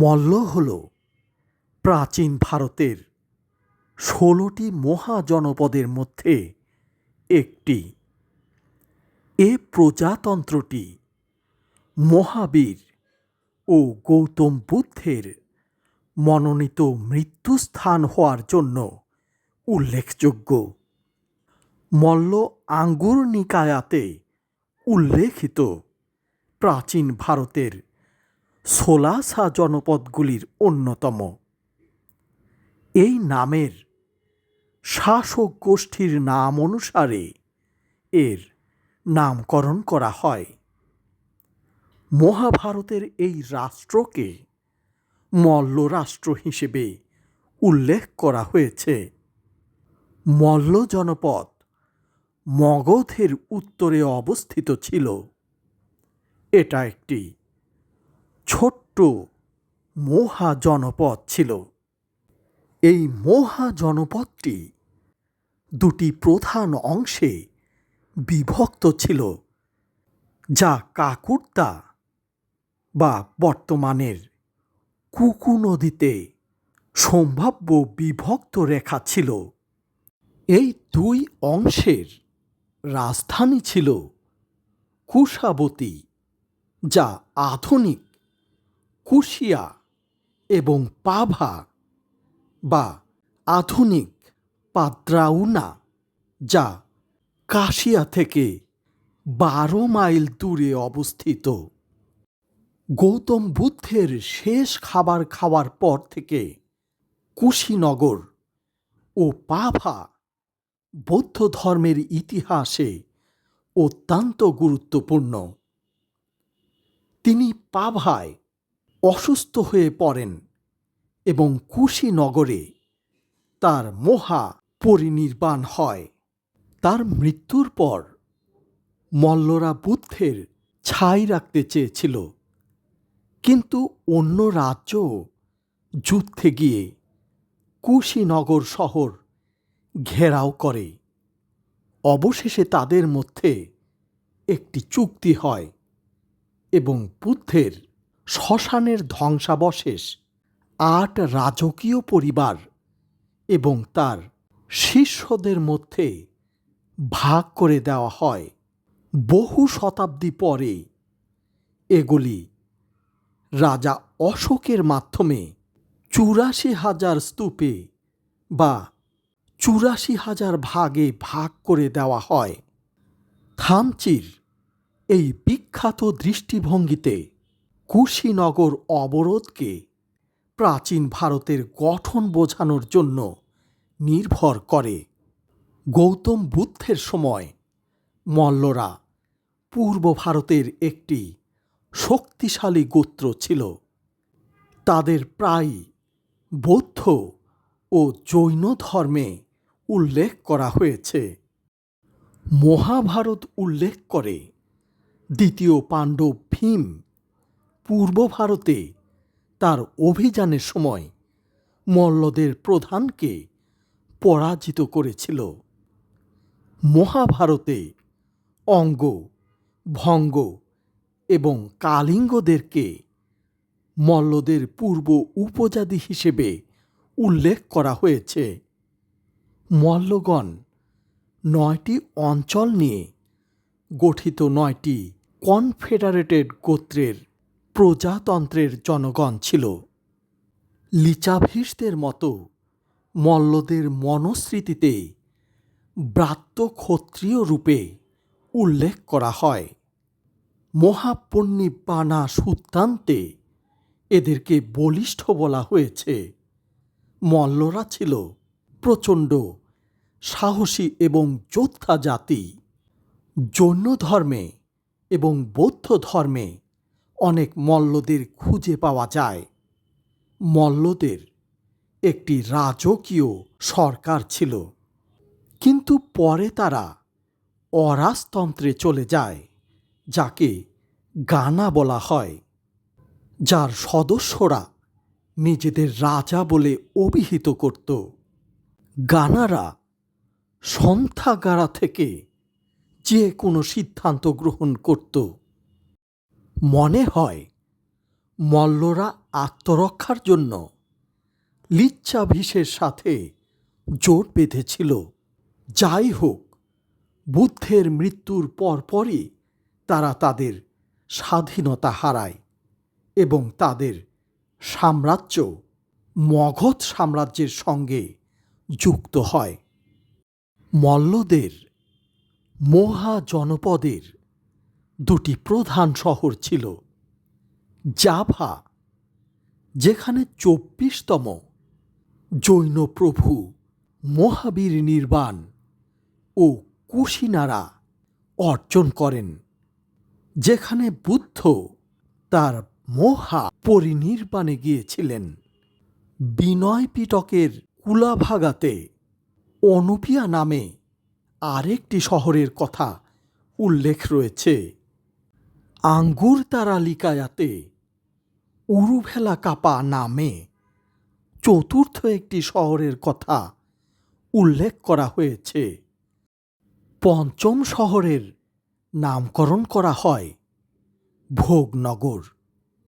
মল্ল হল প্রাচীন ভারতের ষোলোটি মহাজনপদের মধ্যে একটি। এ প্রজাতন্ত্রটি মহাবীর ও গৌতম বুদ্ধের মনোনীত মৃত্যুস্থান হওয়ার জন্য উল্লেখযোগ্য। মল্ল আঙ্গুর নিকায়াতে উল্লেখিত প্রাচীন ভারতের সোলাসা জনপদগুলির অন্যতম। এই নামের শাসক গোষ্ঠীর নাম অনুসারে এর নামকরণ করা হয়। মহাভারতের এই রাষ্ট্রকে মল্ল রাষ্ট্র হিসেবে উল্লেখ করা হয়েছে। মল্ল জনপদ মগধের উত্তরে অবস্থিত ছিল। এটা একটি ছোট্ট মহা জনপদ ছিল। এই মহা জনপদটি দুটি প্রধান অংশে বিভক্ত ছিল, যা কাকুর্তা বা বর্তমানের কুকু নদীতে সম্ভাব্য বিভক্ত রেখা ছিল। এই দুই অংশের রাজধানী ছিল কুশাবতী, যা আধুনিক কুশিয়া এবং পাভা বা আধুনিক পাদ্রাউনা, যা কাশিয়া থেকে বারো মাইল দূরে অবস্থিত। গৌতম বুদ্ধের শেষ খাবার খাওয়ার পর থেকে কুশীনগর ও পাভা বৌদ্ধ ধর্মের ইতিহাসে অত্যন্ত গুরুত্বপূর্ণ। তিনি পাভায় অসুস্থ হয়ে পড়েন এবং কুশীনগরে তার মহা পরিনির্বাণ হয়। তার মৃত্যুর পর মল্লরা বুদ্ধের ছাই রাখতে চেয়েছিল। কিন্তু অন্য রাজ্য যুদ্ধে গিয়ে কুশীনগর শহর ঘেরাও করে। অবশেষে তাদের মধ্যে একটি চুক্তি হয় এবং বুদ্ধের শ্মশানের ধ্বংসাবশেষ, আট রাজকীয় পরিবার এবং তার শিষ্যদের মধ্যে ভাগ করে দেওয়া হয়। বহু শতাব্দী পরে এগুলি রাজা অশোকের মাধ্যমে চুরাশি হাজার স্তূপে বা চুরাশি হাজার ভাগে ভাগ করে দেওয়া হয়। থামচির এই বিখ্যাত দৃষ্টিভঙ্গিতে কুশীনগর অবরোধকে প্রাচীন ভারতের গঠন বোঝানোর জন্য নির্ভর করে। গৌতম বুদ্ধের সময় মল্লরা পূর্ব ভারতের একটি শক্তিশালী গোত্র ছিল। তাদের প্রায় বৌদ্ধ ও জৈন ধর্মে উল্লেখ করা হয়েছে। মহাভারত উল্লেখ করে দ্বিতীয় পাণ্ডব ভীম পূর্ব ভারতে তার অভিযানের সময় মল্লদের প্রধানকে পরাজিত করেছিল। মহাভারতে অঙ্গ, ভঙ্গ এবং কালিঙ্গদেরকে মল্লদের পূর্ব উপজাতি হিসেবে উল্লেখ করা হয়েছে। মল্লগণ নয়টি অঞ্চল নিয়ে গঠিত নয়টি কনফেডারেটেড গোত্রের প্রজাতন্ত্রের জনগণ ছিল। লিচাভিসদের মতো মল্লদের মনস্মৃতিতে ব্রাত্য ক্ষত্রিয় রূপে উল্লেখ করা হয়। মহাপন্নিপানা সূত্রান্তে এদেরকে বলিষ্ঠ বলা হয়েছে। মল্লরা ছিল প্রচণ্ড সাহসী এবং যোদ্ধা জাতি। জৈন ধর্মে এবং বৌদ্ধ ধর্মে অনেক মল্লদের খুঁজে পাওয়া যায়। মল্লদের একটি রাজকীয় সরকার ছিল। কিন্তু পরে তারা অরাজতন্ত্রে চলে যায়, যাকে গানা বলা হয়, যার সদস্যরা নিজেদের রাজা বলে অভিহিত করত। গানারা সন্থাগারা থেকে যে কোনো সিদ্ধান্ত গ্রহণ করত। মনে হয় মল্লরা আত্মরক্ষার জন্য লিচ্ছাভিষের সাথে জোট বেঁধেছিল। যাই হোক, বুদ্ধের মৃত্যুর পরপরই তারা তাদের স্বাধীনতা হারায় এবং তাদের সাম্রাজ্য মগধ সাম্রাজ্যের সঙ্গে যুক্ত হয়। মল্লদের মহা জনপদের দুটি প্রধান শহর ছিল, জাভা, যেখানে চব্বিশতম জৈন প্রভু মহাবীর নির্বাণ ও কুশিনারা অর্জন করেন, যেখানে বুদ্ধ তার মহা পরিনির্বাণে গিয়েছিলেন। বিনয় পিটকের কুলাভাগাতে অনুপিয়া নামে আরেকটি শহরের কথা উল্লেখ রয়েছে। আঙ্গুর তারালিকায়াতে উরুভেলা কাপা নামে। চতুর্থ একটি শহরের কথা উল্লেখ করা হয়েছে। পঞ্চম শহরের নামকরণ করা হয় ভোগনগর।